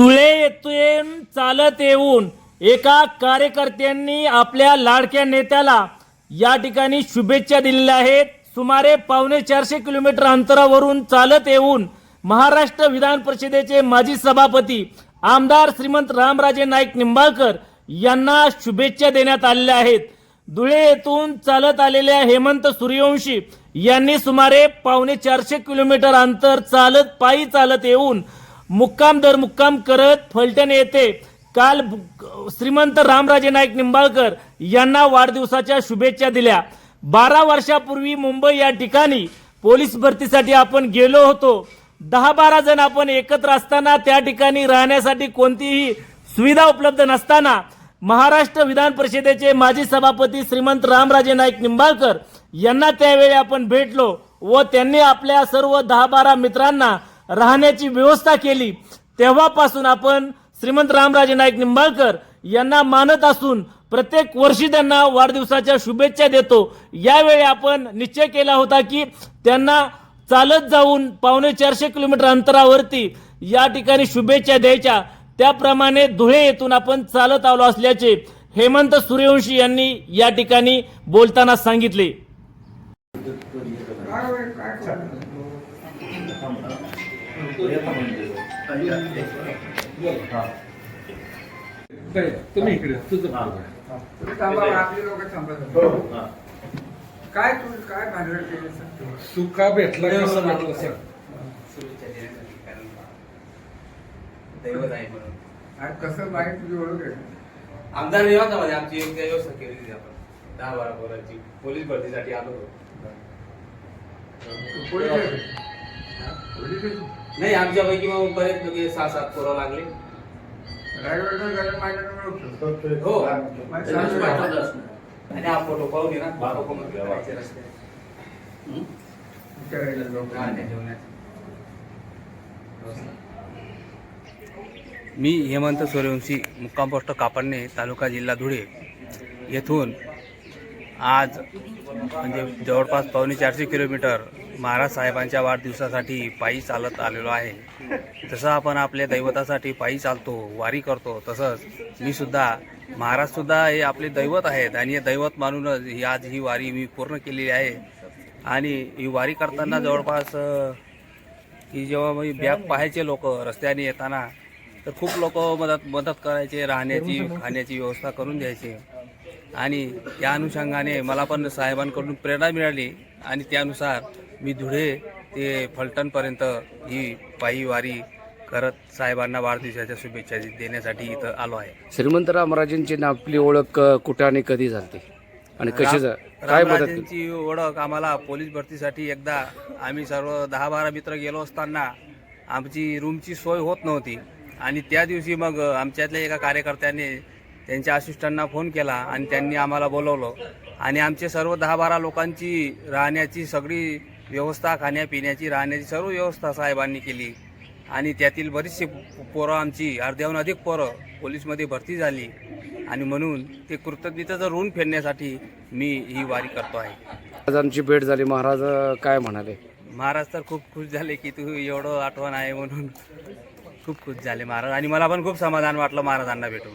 धुळे येथून चालत येऊन एका कार्यकर्त्यांनी आपल्या लाडक्या नेत्याला या ठिकाणी शुभेच्छा दिलेल्या आहेत. सुमारे पावणे चारशे किलोमीटर अंतरावरून चालत येऊन महाराष्ट्र विधान परिषदेचे माजी सभापती आमदार श्रीमंत रामराजे नाईक निंबाळकर यांना शुभेच्छा देण्यात आलेल्या आहेत. धुळे येथून चालत आलेल्या हेमंत सूर्यवंशी यांनी सुमारे पावणे चारशे किलोमीटर अंतर चालत पायी चालत येऊन मुक्काम दर मुक्काम करत फलटण येथे काल श्रीमंत रामराजे नाईक निंबाळकर यांना वाढदिवसाच्या शुभेच्छा दिल्या. बारा वर्षापूर्वी मुंबई या ठिकाणी पोलीस भरतीसाठी आपण गेलो होतो. दहा बारा जण आपण एकत्र असताना त्या ठिकाणी राहण्यासाठी कोणतीही सुविधा उपलब्ध नसताना महाराष्ट्र विधान परिषदेचे माजी सभापती श्रीमंत रामराजे नाईक निंबाळकर यांना त्यावेळी आपण भेटलो व त्यांनी आपल्या सर्व दहा बारा मित्रांना राहण्याची व्यवस्था केली. तेव्हापासून आपण श्रीमंत रामराजे नाईक निंबाळकर यांना मानत असून प्रत्येक वर्षी त्यांना वाढदिवसाच्या शुभेच्छा देतो. यावेळी आपण निश्चय केला होता की त्यांना चालत जाऊन पावणे चारशे किलोमीटर अंतरावरती या ठिकाणी शुभेच्छा द्यायच्या. त्याप्रमाणे धुळे येथून आपण चालत आलो असल्याचे हेमंत सूर्यवंशी यांनी या ठिकाणी बोलताना सांगितले बरं, तुम्ही इकडे तुझं थांबत काय तू काय भांडवल केलं सांग? तू का भेटला कसं भेटला सर? दैवत आहे म्हणून. आज कसं माहिती तुझी ओळख आहे. आमदार निवासामध्ये आमची योग्य व्यवस्था केली होती आपण. दहा बारा पोरांची. पोलीस भरतीसाठी आलो होतो. तू पोलीस आहे? पोलीस? नाही आमच्यापैकी मग बरेच लोक सहा सात पोरं लागले. हो माझ्या त्यांनीच सासू- पाठवलं असणार. आणि हा फोटो पाहून ये ना पण करायचे रस्ते हं? हा, त्या जेवणाचं. मी हेमंत सूर्यवंशी मुक्काम पोस्ट कापडणे तालुका जिल्हा धुळे येथून आज म्हणजे जवळपास पावणे चारशे किलोमीटर महाराज साहेबांच्या वाढदिवसासाठी पायी चालत आलेलो आहे. जसं आपण आपल्या दैवतासाठी पायी चालतो वारी करतो तसंच मी सुद्धा महाराजसुद्धा हे आपले दैवत आहेत आणि हे दैवत मानूनच ही आज ही वारी मी पूर्ण केलेली आहे. आणि ही वारी करताना जवळपास की जेव्हा मी बॅग पाहायचे लोक रस्त्याने येताना तर खूप लोक मदत मदत करायचे राहण्याची खाण्याची व्यवस्था करून द्यायचे. आणि त्या अनुषंगाने मला पण साहेबांकडून प्रेरणा मिळाली आणि त्यानुसार मी धुळे ते फलटणपर्यंत ही पायी वारी करत साहेबांना वाढदिवसाच्या शुभेच्छा देण्यासाठी इथं आलो आहे श्रीमंत रामराजेंची ना आपली ओळख कुठं आणि कधी झाली आणि कशी काय? रामराजेंची ओळख आम्हाला पोलीस भरतीसाठी एकदा आम्ही सर्व दहा बारा मित्र गेलो असताना आमची रूमची सोय होत नव्हती आणि त्या दिवशी मग आमच्यातल्या एका कार्यकर्त्याने त्यांच्या असिस्टंटना फोन केला आणि त्यांनी आम्हाला बोलवलं. आणि आमचे सर्व दहा बारा लोकांची राहण्याची सगळी व्यवस्था खाण्यापिण्याची राहण्याची सर्व व्यवस्था साहेबांनी केली. आणि त्यातील बरीचशी पोरं आमची अर्ध्याहून अधिक पोरं पोलीसमध्ये भरती झाली. आणि म्हणून ते कृतज्ञतेचं ऋण फेडण्यासाठी मी ही वारी करतो आहे. महाराजांची भेट झाली. महाराज काय म्हणाले? महाराज तर खूप खुश झाले की तू एवढं आठवण आहे म्हणून खूप खुश झाले महाराज. आणि मला पण खूप समाधान वाटलं महाराजांना भेटून.